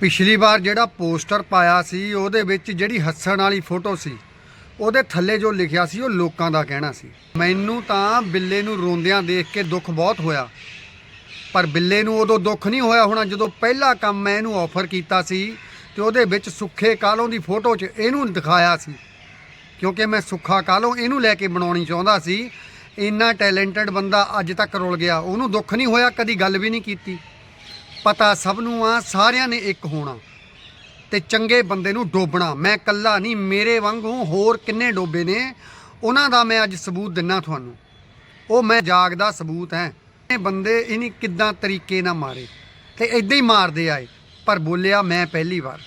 ਪਿਛਲੀ ਵਾਰ ਜਿਹੜਾ ਪੋਸਟਰ ਪਾਇਆ ਸੀ, ਉਹਦੇ ਵਿੱਚ ਜਿਹੜੀ ਹੱਸਣ ਵਾਲੀ ਫੋਟੋ ਸੀ, ਉਹਦੇ ਥੱਲੇ ਜੋ ਲਿਖਿਆ ਸੀ, ਉਹ ਲੋਕਾਂ ਦਾ ਕਹਿਣਾ ਸੀ। ਮੈਨੂੰ ਤਾਂ ਬਿੱਲੇ ਨੂੰ ਰੋਂਦਿਆਂ ਦੇਖ ਕੇ ਦੁੱਖ ਬਹੁਤ ਹੋਇਆ। ਪਰ ਬਿੱਲੇ ਨੂੰ ਉਦੋਂ ਦੁੱਖ ਨਹੀਂ ਹੋਇਆ ਹੋਣਾ ਜਦੋਂ ਪਹਿਲਾ ਕੰਮ ਮੈਂ ਇਹਨੂੰ ਆਫਰ ਕੀਤਾ ਸੀ ਤੇ ਉਹਦੇ ਵਿੱਚ ਸੁੱਖੇ ਕਾਲੋਂ ਦੀ ਫੋਟੋ 'ਚ ਇਹਨੂੰ ਦਿਖਾਇਆ ਸੀ। ਕਿਉਂਕਿ ਮੈਂ ਸੁੱਖਾ ਕਾਲੋਂ ਇਹਨੂੰ ਲੈ ਕੇ ਬਣਾਉਣੀ ਚਾਹੁੰਦਾ ਸੀ। ਇੰਨਾ ਟੈਲੈਂਟਡ ਬੰਦਾ ਅੱਜ ਤੱਕ ਰੁਲ ਗਿਆ, ਉਹਨੂੰ ਦੁੱਖ ਨਹੀਂ ਹੋਇਆ, ਕਦੀ ਗੱਲ ਵੀ ਨਹੀਂ ਕੀਤੀ। ਪਤਾ ਸਭ ਨੂੰ ਆ, ਸਾਰਿਆਂ ਨੇ ਇੱਕ ਹੋਣਾ ਤੇ ਚੰਗੇ ਬੰਦੇ ਨੂੰ ਡੋਬਣਾ। ਮੈਂ ਕੱਲਾ ਨਹੀਂ, ਮੇਰੇ ਵਾਂਗੂ ਹੋਰ ਕਿੰਨੇ ਡੋਬੇ ਨੇ? ਉਹਨਾਂ ਦਾ ਮੈਂ ਅੱਜ ਸਬੂਤ ਦਿੰਨਾ ਤੁਹਾਨੂੰ। ਉਹ ਮੈਂ ਜਾਗਦਾ ਸਬੂਤ ਹੈ। ਇਹ ਬੰਦੇ ਇਹਨੀ ਕਿੱਦਾਂ ਤਰੀਕੇ ਨਾਲ ਮਾਰੇ ਤੇ ਇਦਾਂ ਹੀ ਮਾਰਦੇ ਆਏ। ਪਰ ਬੋਲਿਆ ਮੈਂ ਪਹਿਲੀ ਵਾਰ।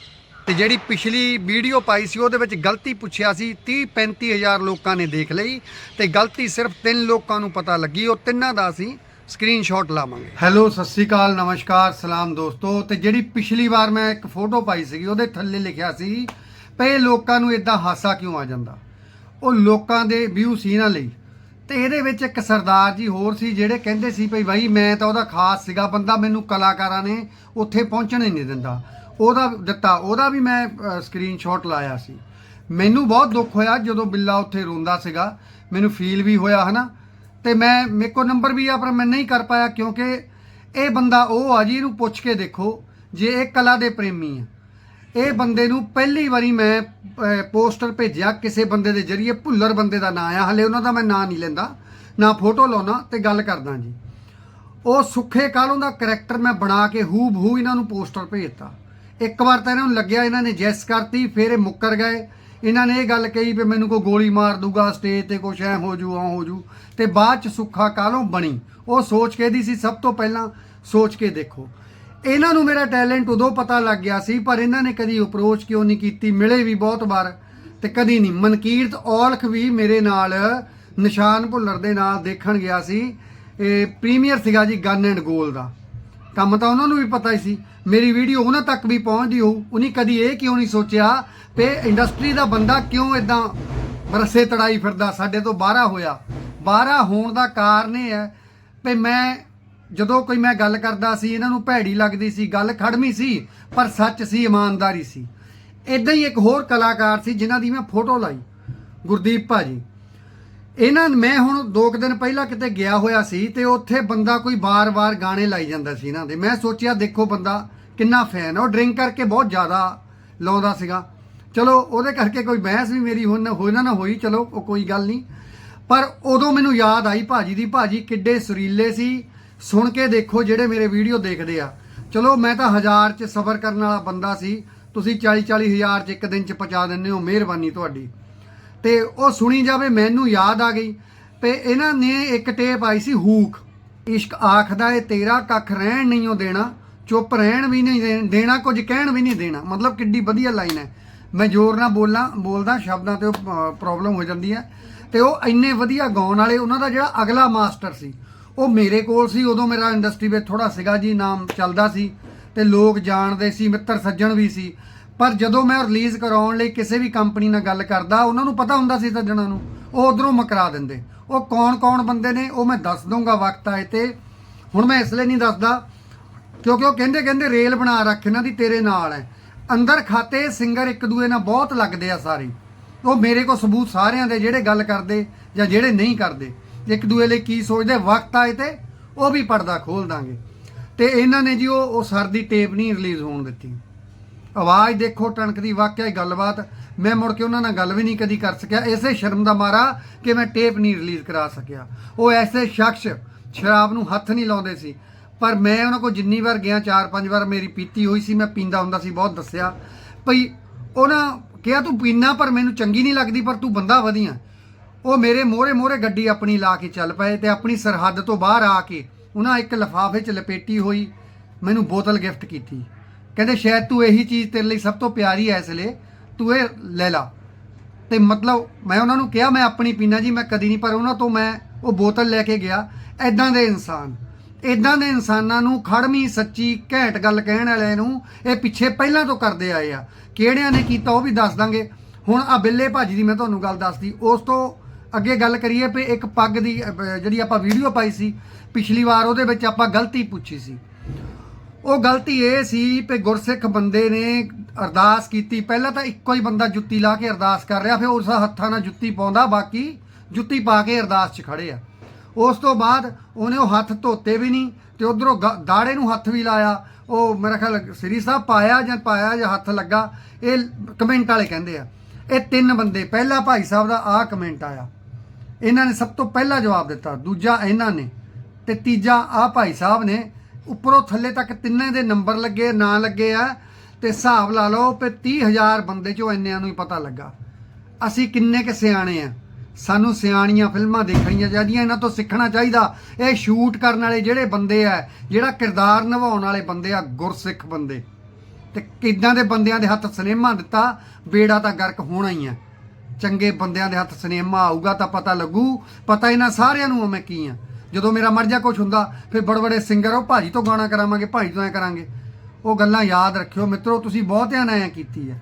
ਤੇ ਜਿਹੜੀ ਪਿਛਲੀ ਵੀਡੀਓ ਪਾਈ ਸੀ, ਉਹਦੇ ਵਿੱਚ ਗਲਤੀ ਪੁੱਛਿਆ ਸੀ 30 35 ਹਜ਼ਾਰ ਲੋਕਾਂ ਨੇ ਦੇਖ ਲਈ ਤੇ ਗਲਤੀ ਸਿਰਫ ਤਿੰਨ ਲੋਕਾਂ ਨੂੰ ਪਤਾ ਲੱਗੀ। ਉਹ ਤਿੰਨਾਂ ਦਾ ਅਸੀਂ ਸਕਰੀਨਸ਼ਾਟ ਲਾਵਾਂਗੇ। ਹੈਲੋ ਸਤਿ ਸ੍ਰੀ ਅਕਾਲ, ਨਮਸਕਾਰ, ਸਲਾਮ ਦੋਸਤੋ। ਤੇ ਜਿਹੜੀ ਪਿਛਲੀ ਵਾਰ ਮੈਂ ਇੱਕ ਫੋਟੋ ਪਾਈ ਸੀਗੀ, ਉਹਦੇ ਥੱਲੇ ਲਿਖਿਆ ਸੀ, ਪਏ ਲੋਕਾਂ ਨੂੰ ਇਦਾਂ ਹਾਸਾ ਕਿਉਂ ਆ ਜਾਂਦਾ? ਉਹ ਲੋਕਾਂ ਦੇ ਵਿਊ ਸੀ ਨਾ ਲਈ। ਤੇ ਇਹਦੇ ਵਿੱਚ ਇੱਕ ਸਰਦਾਰ ਜੀ ਹੋਰ ਸੀ, ਜਿਹੜੇ ਕਹਿੰਦੇ ਸੀ, ਭਈ ਭਾਈ ਮੈਂ ਤਾਂ ਉਹਦਾ ਖਾਸ ਸੀਗਾ ਬੰਦਾ, ਮੈਨੂੰ ਕਲਾਕਾਰਾਂ ਨੇ ਉੱਥੇ ਪਹੁੰਚਣ ਹੀ ਨਹੀਂ ਦਿੰਦਾ। ਉਹਦਾ ਦਿੱਤਾ, ਉਹਦਾ ਵੀ ਮੈਂ ਸਕਰੀਨਸ਼ਾਟ ਲਾਇਆ ਸੀ। ਮੈਨੂੰ ਬਹੁਤ ਦੁੱਖ ਹੋਇਆ ਜਦੋਂ ਬਿੱਲਾ ਉੱਥੇ ਰੋਂਦਾ ਸੀਗਾ। ਮੈਨੂੰ ਫੀਲ ਵੀ ਹੋਇਆ, ਹਨਾ? ਤੇ ਮੈਂ, ਮੇਰੇ ਕੋਲ ਨੰਬਰ ਵੀ ਆ, ਪਰ ਮੈਂ ਨਹੀਂ ਕਰ ਪਾਇਆ ਕਿਉਂਕਿ ਇਹ ਬੰਦਾ ਉਹ ਆ ਜੀ ਇਹਨੂੰ ਪੁੱਛ ਕੇ ਦੇਖੋ ਜੇ ਇਹ ਕਲਾ ਦੇ ਪ੍ਰੇਮੀ ਆ। ਇਹ ਬੰਦੇ ਨੂੰ ਪਹਿਲੀ ਵਾਰੀ ਮੈਂ ਪੋਸਟਰ ਭੇਜਿਆ ਕਿਸੇ ਬੰਦੇ ਦੇ ਜਰੀਏ, ਭੁੱਲਰ ਬੰਦੇ ਦਾ ਨਾਂ ਆ। ਹਲੇ ਉਹਨਾਂ ਦਾ ਮੈਂ ਨਾਂ ਨਹੀਂ ਲੈਂਦਾ, ਨਾ ਫੋਟੋ ਲਾਉਣਾ ਤੇ ਗੱਲ ਕਰਦਾ ਜੀ। ਉਹ ਸੁੱਖੇ ਕਾਲੋਂ ਦਾ ਕਰੈਕਟਰ ਮੈਂ ਬਣਾ ਕੇ ਹੂ ਬਹੂ ਇਹਨਾਂ ਨੂੰ ਪੋਸਟਰ ਭੇਜਤਾ। ਇੱਕ ਵਾਰ ਤਾਂ ਇਹਨਾਂ ਨੂੰ ਲੱਗਿਆ ਇਹਨਾਂ ਨੇ ਜੈਸ ਕਰਤੀ, ਫਿਰ ਇਹ ਮੁੱਕਰ ਗਏ। ਇਹਨਾਂ ਨੇ ਇਹ ਗੱਲ ਕਹੀ ਵੀ ਮੈਨੂੰ ਕੋਈ ਗੋਲੀ ਮਾਰ ਦੂਗਾ ਸਟੇਜ ਤੇ ਕੁਛ ਐ ਹੋ ਜੂ ਆ ਹੋ ਜੂ। ਤੇ ਬਾਅਦ ਚ ਸੁੱਖਾ ਕਾਲੋਂ ਬਣੀ? ਉਹ ਸੋਚ ਕੇ ਦੀ ਸੀ, ਸਭ ਤੋਂ ਪਹਿਲਾਂ ਸੋਚ ਕੇ ਦੇਖੋ। ਇਹਨਾਂ ਨੂੰ ਮੇਰਾ ਟੈਲੈਂਟ ਉਦੋਂ ਪਤਾ ਲੱਗ ਗਿਆ ਸੀ, ਪਰ ਇਹਨਾਂ ਨੇ ਕਦੀ ਅਪਰੋਚ ਕਿਉਂ ਨਹੀਂ ਕੀਤੀ? ਮਿਲੇ ਵੀ ਬਹੁਤ ਵਾਰ ਤੇ ਕਦੀ ਨਹੀਂ। ਮਨਕੀਰਤ ਔਲਖ ਵੀ ਮੇਰੇ ਨਾਲ ਨਿਸ਼ਾਨ ਭੁੱਲਰ ਦੇ ਨਾਲ ਦੇਖਣ ਗਿਆ ਸੀ। ਇਹ ਪ੍ਰੀਮੀਅਰ ਸੀਗਾ ਜੀ ਗਨ ਐਂਡ ਗੋਲ ਦਾ। ਕੰਮ ਤਾਂ ਉਹਨਾਂ ਨੂੰ ਵੀ ਪਤਾ ਹੀ ਸੀ। ਮੇਰੀ ਵੀਡੀਓ ਉਹਨਾਂ ਤੱਕ ਵੀ ਪਹੁੰਚਦੀ ਹੋਊ। ਉਹਨੇ ਕਦੀ ਇਹ ਕਿਉਂ ਨਹੀਂ ਸੋਚਿਆ ਕਿ ਇੰਡਸਟਰੀ ਦਾ ਬੰਦਾ ਕਿਉਂ ਇਦਾਂ ਬਰਸੇ ਤੜਾਈ ਫਿਰਦਾ? ਸਾਡੇ ਤੋਂ ਬਾਹਰਾ ਹੋਇਆ। ਬਾਹਰਾ ਹੋਣ ਦਾ ਕਾਰਨ ਇਹ ਹੈ ਕਿ ਮੈਂ ਜਦੋਂ ਕੋਈ ਮੈਂ ਗੱਲ ਕਰਦਾ ਸੀ, ਇਹਨਾਂ ਨੂੰ ਭੈੜੀ ਲੱਗਦੀ ਸੀ, ਗੱਲ ਖੜਮੀ ਸੀ, ਪਰ ਸੱਚ ਸੀ, ਇਮਾਨਦਾਰੀ ਸੀ। ਇਦਾਂ ਹੀ ਇੱਕ ਹੋਰ ਕਲਾਕਾਰ ਸੀ, ਜਿਨ੍ਹਾਂ ਦੀ ਮੈਂ ਫੋਟੋ ਲਾਈ। ਗੁਰਦੀਪ ਭਾਜੀ। ਇਹਨਾਂ ਮੈਂ ਹੁਣ ਦੋ ਕੁ ਦਿਨ ਪਹਿਲਾਂ ਕਿਤੇ ਗਿਆ ਹੋਇਆ ਸੀ ਤੇ ਉੱਥੇ ਬੰਦਾ ਕੋਈ ਬਾਰ-ਬਾਰ ਗਾਣੇ ਲਾਈ ਜਾਂਦਾ ਸੀ ਇਹਨਾਂ ਦੇ। ਮੈਂ ਸੋਚਿਆ, ਦੇਖੋ ਬੰਦਾ ਕਿੰਨਾ ਫੈਨ ਉਹ ਡਰਿੰਕ ਕਰਕੇ ਬਹੁਤ ਜ਼ਿਆਦਾ ਲਾਉਂਦਾ ਸੀਗਾ। ਚਲੋ, ਉਹਦੇ ਕਰਕੇ ਕੋਈ ਬਹਿਸ ਵੀ ਮੇਰੀ ਹੁਣ ਹੋਈ ਨਾ ਨਾ ਹੋਈ, ਚਲੋ, ਉਹ ਕੋਈ ਗੱਲ ਨਹੀਂ। ਪਰ ਉਦੋਂ ਮੈਨੂੰ ਯਾਦ ਆਈ ਭਾਜੀ ਦੀ। ਭਾਜੀ ਕਿੱਡੇ ਸੁਰੀਲੇ ਸੀ। ਸੁਣ ਕੇ ਦੇਖੋ ਜਿਹੜੇ ਮੇਰੇ ਵੀਡੀਓ ਦੇਖਦੇ ਆ। ਚਲੋ, ਮੈਂ ਤਾਂ ਹਜ਼ਾਰ 'ਚ ਸਬਰ ਕਰਨ ਵਾਲਾ ਬੰਦਾ ਸੀ। ਤੁਸੀਂ 40 40 ਹਜ਼ਾਰ 'ਚ ਇੱਕ ਦਿਨ 'ਚ ਪਹੁੰਚਾ ਦਿੰਦੇ ਹੋ। ਮਿਹਰਬਾਨੀ ਤੁਹਾਡੀ। ਤੇ ਉਹ ਸੁਣੀ ਜਾਵੇ, ਮੈਨੂੰ ਯਾਦ ਆ ਗਈ। ਤੇ ਇਹਨਾਂ ਨੇ ਇੱਕ ਟੇਪ ਆਈ ਸੀ, ਹੂਕ। ਇਸ਼ਕ ਆਖਦਾ ਏ, ਤੇਰਾ ਕੱਖ ਰਹਿਣ ਨਹੀਂ ਉਹ ਦੇਣਾ। ਚੁੱਪ ਰਹਿਣ ਵੀ ਨਹੀਂ ਦੇ- ਦੇਣਾ ਕੁਝ ਕਹਿਣ ਵੀ ਨਹੀਂ ਦੇਣਾ। ਮਤਲਬ ਕਿੱਡੀ ਵਧੀਆ ਲਾਈਨ ਹੈ। ਮੈਂ ਜ਼ੋਰ ਨਾਲ ਬੋਲਾਂ, ਬੋਲਦਾ, ਸ਼ਬਦਾਂ ਤੇ ਉਹ ਪ੍ਰੋਬਲਮ ਹੋ ਜਾਂਦੀ ਹੈ। ਤੇ ਉਹ ਇੰਨੇ ਵਧੀਆ ਗਾਉਣ ਵਾਲੇ, ਉਹਨਾਂ ਦਾ ਜਿਹੜਾ ਅਗਲਾ ਮਾਸਟਰ ਸੀ, ਉਹ ਮੇਰੇ ਕੋਲ ਸੀ। ਉਦੋਂ ਮੇਰਾ ਇੰਡਸਟਰੀ ਵਿੱਚ ਥੋੜਾ ਸੀਗਾ ਜੀ, ਨਾਮ ਚੱਲਦਾ ਸੀ। ਤੇ ਲੋਕ ਜਾਣਦੇ ਸੀ ਮਿੱਤਰ ਸੱਜਣ ਵੀ ਸੀ। ਪਰ ਜਦੋਂ ਮੈਂ ਰਿਲੀਜ਼ ਕਰਾਉਣ ਲਈ ਕਿਸੇ ਵੀ ਕੰਪਨੀ ਨਾਲ ਗੱਲ ਕਰਦਾ, ਉਹਨਾਂ ਨੂੰ ਪਤਾ ਹੁੰਦਾ ਸੀ ਸੱਜਣਾਂ ਨੂੰ, ਉਹ ਉਧਰੋਂ ਮਕਰਾ ਦਿੰਦੇ। ਉਹ ਕੌਣ-ਕੌਣ ਬੰਦੇ ਨੇ, ਉਹ ਮੈਂ ਦੱਸ ਦਊਂਗਾ ਵਕਤ ਆਏ ਤੇ। ਹੁਣ ਮੈਂ ਇਸ ਲਈ ਨਹੀਂ ਦੱਸਦਾ, ਕਿਉਂਕਿ ਉਹ ਕਹਿੰਦੇ ਕਹਿੰਦੇ ਰੇਲ ਬਣਾ ਰੱਖ, ਇਹਨਾਂ ਦੀ ਤੇਰੇ ਨਾਲ ਹੈ। ਅੰਦਰ ਖਾਤੇ ਸਿੰਗਰ ਇੱਕ ਦੂਏ ਨਾਲ ਬਹੁਤ ਲੱਗਦੇ ਆ ਸਾਰੇ। ਉਹ ਮੇਰੇ ਕੋਲ ਸਬੂਤ ਸਾਰਿਆਂ ਦੇ, ਜਿਹੜੇ ਗੱਲ ਕਰਦੇ ਜਾਂ ਜਿਹੜੇ ਨਹੀਂ ਕਰਦੇ। ਇੱਕ ਦੂਏ ਲਈ ਕੀ ਸੋਚਦੇ, ਵਕਤ ਆਏ ਤੇ ਉਹ ਵੀ ਪਰਦਾ ਖੋਲ ਦਾਂਗੇ। ਤੇ ਇਹਨਾਂ ਨੇ ਜੀ ਉਹ ਉਹ ਸਰ ਦੀ ਟੇਪ ਨਹੀਂ ਰਿਲੀਜ਼ ਹੋਣ ਦਿੱਤੀ। ਆਵਾਜ਼ ਦੇਖੋ ਟਣਕਦੀ ਵਾਕਿਆ ਹੀ ਗੱਲਬਾਤ। ਮੈਂ ਮੁੜ ਕੇ ਉਹਨਾਂ ਨਾਲ ਗੱਲ ਵੀ ਨਹੀਂ ਕਦੀ ਕਰ ਸਕਿਆ। ਇਸੇ ਸ਼ਰਮ ਦਾ ਮਾਰਾ ਕਿ ਮੈਂ ਟੇਪ ਨਹੀਂ ਰਿਲੀਜ਼ ਕਰਾ ਸਕਿਆ। ਉਹ ਐਸੇ ਸ਼ਖਸ ਸ਼ਰਾਬ ਨੂੰ ਹੱਥ ਨਹੀਂ ਲਾਉਂਦੇ ਸੀ। ਪਰ ਮੈਂ ਉਹਨਾਂ ਕੋਲ ਜਿੰਨੀ ਵਾਰ ਗਿਆ, ਚਾਰ ਪੰਜ ਵਾਰ ਮੇਰੀ ਪੀਤੀ ਹੋਈ ਸੀ, ਮੈਂ ਪੀਂਦਾ ਹੁੰਦਾ ਸੀ, ਬਹੁਤ ਦੱਸਿਆ। ਭਈ, ਉਹਨਾਂ ਕਿਹਾ, ਤੂੰ ਪੀਨਾ ਪਰ ਮੈਨੂੰ ਚੰਗੀ ਨਹੀਂ ਲੱਗਦੀ, ਪਰ ਤੂੰ ਬੰਦਾ ਵਧੀਆ। ਉਹ ਮੇਰੇ ਮੋਹਰੇ ਮੋਹਰੇ ਗੱਡੀ ਆਪਣੀ ਲਾ ਕੇ ਚੱਲ ਪਏ ਤੇ ਆਪਣੀ ਸਰਹੱਦ ਤੋਂ ਬਾਹਰ ਆ ਕੇ ਉਹਨਾਂ ਇੱਕ ਲਿਫਾਫੇ 'ਚ ਲਪੇਟੀ ਹੋਈ, ਮੈਨੂੰ ਬੋਤਲ ਗਿਫਟ ਕੀਤੀ। ਕਹਿੰਦੇ, ਸ਼ਾਇਦ ਤੂੰ ਇਹੀ ਚੀਜ਼ ਤੇਰੇ ਲਈ ਸਭ ਤੋਂ ਪਿਆਰੀ ਹੈ ਇਸ ਲਈ ਤੂੰ ਇਹ ਲੈ ਲਾ। ਤੇ ਮਤਲਬ ਮੈਂ ਉਹਨਾਂ ਨੂੰ ਕਿਹਾ, ਮੈਂ ਆਪਣੀ ਪੀਣਾ ਜੀ, ਮੈਂ ਕਦੀ ਨਹੀਂ, ਪਰ ਉਹਨਾਂ ਤੋਂ ਮੈਂ ਉਹ ਬੋਤਲ ਲੈ ਕੇ ਗਿਆ। ਐਦਾਂ ਦੇ ਇਨਸਾਨ। ਐਦਾਂ ਦੇ ਇਨਸਾਨਾਂ ਨੂੰ ਖੜਮੀ ਸੱਚੀ ਘੈਂਟ ਗੱਲ ਕਹਿਣ ਵਾਲਿਆਂ ਨੂੰ ਇਹ ਪਿੱਛੇ ਪਹਿਲਾਂ ਤੋਂ ਕਰਦੇ ਆਏ ਆ। ਕਿਹੜਿਆਂ ਨੇ ਕੀਤਾ ਉਹ ਵੀ ਦੱਸ ਦਾਂਗੇ। ਹੁਣ ਆ ਬਿੱਲੇ ਭਾਜੀ ਦੀ ਮੈਂ ਤੁਹਾਨੂੰ ਗੱਲ ਦੱਸਦੀ। ਉਸ ਤੋਂ ਅੱਗੇ ਗੱਲ ਕਰੀਏ ਵੀ ਇੱਕ ਪੱਗ ਦੀ ਜਿਹੜੀ ਆਪਾਂ ਵੀਡੀਓ ਪਾਈ ਸੀ, ਪਿਛਲੀ ਵਾਰ ਉਹਦੇ ਵਿੱਚ ਆਪਾਂ ਗਲਤੀ ਪੁੱਛੀ ਸੀ। ਉਹ ਗਲਤੀ ਇਹ ਸੀ ਕਿ ਗੁਰਸਿੱਖ ਬੰਦੇ ਨੇ ਅਰਦਾਸ ਕੀਤੀ। ਪਹਿਲਾਂ ਤਾਂ ਇੱਕੋ ਹੀ ਬੰਦਾ ਜੁੱਤੀ ਲਾ ਕੇ ਅਰਦਾਸ ਕਰ ਰਿਹਾ, ਫਿਰ ਉਸ ਹੱਥਾਂ ਨਾਲ ਜੁੱਤੀ ਪਾਉਂਦਾ, ਬਾਕੀ ਜੁੱਤੀ ਪਾ ਕੇ ਅਰਦਾਸ 'ਚ ਖੜੇ ਆ। ਉਸ ਤੋਂ ਬਾਅਦ ਉਹਨੇ ਉਹ ਹੱਥ ਧੋਤੇ ਵੀ ਨਹੀਂ ਤੇ ਉਧਰੋਂ ਦਾੜੇ ਨੂੰ ਹੱਥ ਵੀ ਲਾਇਆ। ਉਹ ਮੇਰਾ ਖਿਆਲ ਸ੍ਰੀ ਸਾਹਿਬ ਪਾਇਆ ਜਾਂ ਪਾਇਆ ਜਾਂ ਹੱਥ ਲੱਗਾ, ਇਹ ਕਮੈਂਟ ਵਾਲੇ ਕਹਿੰਦੇ ਆ। ਇਹ ਤਿੰਨ ਬੰਦੇ, ਪਹਿਲਾ ਭਾਈ ਸਾਹਿਬ ਦਾ ਆਹ ਕਮੈਂਟ ਆਇਆ। ਇਹਨਾਂ ਨੇ ਸਭ ਤੋਂ ਪਹਿਲਾ ਜਵਾਬ ਦਿੱਤਾ, ਦੂਜਾ ਇਹਨਾਂ ਨੇ ਤੇ ਤੀਜਾ ਆਹ ਭਾਈ ਸਾਹਿਬ ਨੇ ਉੱਪਰੋਂ ਥੱਲੇ ਤੱਕ ਤਿੰਨੇ ਦੇ ਨੰਬਰ ਲੱਗੇ ਨਾਂ ਲੱਗੇ ਆ, ਤੇ ਹਿਸਾਬ ਲਾ ਲਓ ਕਿ 30000 ਬੰਦੇ ਚੋਂ ਇੰਨਿਆਂ ਨੂੰ ਹੀ ਪਤਾ ਲੱਗਾ। ਅਸੀਂ ਕਿੰਨੇ ਕੁ ਸਿਆਣੇ ਆ। ਸਾਨੂੰ ਸਿਆਣੀਆਂ ਫਿਲਮਾਂ ਦੇਖਣੀਆਂ ਚਾਹੀਦੀਆਂ, ਇਹਨਾਂ ਤੋਂ ਸਿੱਖਣਾ ਚਾਹੀਦਾ। ਇਹ ਸ਼ੂਟ ਕਰਨ ਵਾਲੇ ਜਿਹੜੇ ਬੰਦੇ ਆ, ਜਿਹੜਾ ਕਿਰਦਾਰ ਨਿਭਾਉਣ ਵਾਲੇ ਬੰਦੇ ਆ, ਗੁਰਸਿੱਖ ਬੰਦੇ। ਤੇ ਕਿੱਦਾਂ ਦੇ ਬੰਦਿਆਂ ਦੇ ਹੱਥ ਸਿਨੇਮਾ ਦਿੱਤਾ, ਬੇੜਾ ਤਾਂ ਗਰਕ ਹੋਣਾ ਹੀ ਆ। ਚੰਗੇ ਬੰਦਿਆਂ ਦੇ ਹੱਥ ਸਿਨੇਮਾ ਆਊਗਾ ਤਾਂ ਪਤਾ ਲੱਗੂ, ਪਤਾ ਇਹਨਾਂ ਸਾਰਿਆਂ ਨੂੰ ਮੈਂ ਕੀ ਆ। ਜਦੋਂ ਮੇਰਾ ਮਰ ਜਾ ਕੁਝ ਹੁੰਦਾ, ਫਿਰ ਬੜੇ ਬੜੇ ਸਿੰਗਰ ਉਹ ਭਾਜੀ ਤੋਂ ਗਾਣਾ ਕਰਾਵਾਂਗੇ ਭਾਜੀ ਤੋਂ ਐ ਕਰਾਂਗੇ। ਉਹ ਗੱਲਾਂ ਯਾਦ ਰੱਖਿਓ ਮਿੱਤਰੋ, ਤੁਸੀਂ ਬਹੁਤਿਆਂ ਨੇ ਐ ਕੀਤੀ ਹੈ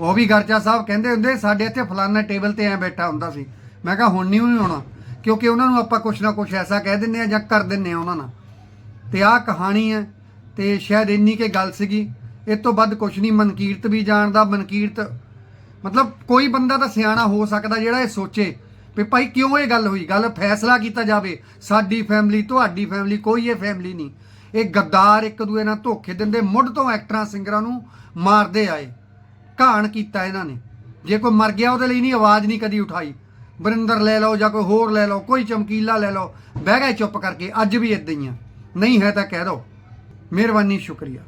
ਉਹ ਵੀ ਗਰਚਾ ਸਾਹਿਬ ਕਹਿੰਦੇ ਹੁੰਦੇ, ਸਾਡੇ ਇੱਥੇ ਫਲਾਨਾ ਟੇਬਲ ਤੇ ਐ ਬੈਠਾ ਹੁੰਦਾ ਸੀ। ਮੈਂ ਕਿਹਾ, ਹੁਣ ਨਹੀਂ ਨਹੀਂ ਹੋਣਾ, ਕਿਉਂਕਿ ਉਹਨਾਂ ਨੂੰ ਆਪਾਂ ਕੁਛ ਨਾ ਕੁਛ ਐਸਾ ਕਹਿ ਦਿੰਨੇ ਆ ਜਾਂ ਕਰ ਦਿੰਨੇ ਆ ਉਹਨਾਂ ਨਾਲ। ਤੇ ਆਹ ਕਹਾਣੀ ਹੈ ਤੇ ਸ਼ਾਇਦ ਇੰਨੀ ਕੇ ਗੱਲ ਸੀਗੀ। ਇਹ ਤੋਂ ਵੱਧ ਕੁਛ ਨਹੀਂ ਮਨਕੀਰਤ ਵੀ ਜਾਣਦਾ, ਮਨਕੀਰਤ, ਮਤਲਬ ਕੋਈ ਬੰਦਾ ਤਾਂ ਸਿਆਣਾ ਹੋ ਸਕਦਾ ਜਿਹੜਾ ਇਹ ਸੋਚੇ। ਵੀ ਭਾਈ ਕਿਉਂ ਇਹ ਗੱਲ ਹੋਈ? ਗੱਲ ਫੈਸਲਾ ਕੀਤਾ ਜਾਵੇ। ਸਾਡੀ ਫੈਮਿਲੀ ਤੁਹਾਡੀ ਫੈਮਿਲੀ ਕੋਈ ਇਹ ਫੈਮਿਲੀ ਨਹੀਂ। ਇਹ ਗੱਦਾਰ ਇੱਕ ਦੂਏ ਨਾਲ ਧੋਖੇ ਦਿੰਦੇ, ਮੁੱਢ ਤੋਂ ਐਕਟਰਾਂ ਸਿੰਗਰਾਂ ਨੂੰ ਮਾਰਦੇ ਆਏ। ਘਾਣ ਕੀਤਾ ਇਹਨਾਂ ਨੇ। ਜੇ ਕੋਈ ਮਰ ਗਿਆ, ਉਹਦੇ ਲਈ ਨਹੀਂ, ਆਵਾਜ਼ ਨਹੀਂ ਕਦੀ ਉਠਾਈ। ਵਰਿੰਦਰ ਲੈ ਲਓ ਜਾਂ ਕੋਈ ਹੋਰ ਲੈ ਲਓ, ਕੋਈ ਚਮਕੀਲਾ ਲੈ ਲਓ, ਬਹਿ ਗਏ ਚੁੱਪ ਕਰਕੇ। ਅੱਜ ਵੀ ਇਦਾਂ ਹੀ ਆ। ਨਹੀਂ ਹੈ ਤਾਂ ਕਹਿ ਦਿਓ ਮਿਹਰਬਾਨੀ, ਸ਼ੁਕਰੀਆ।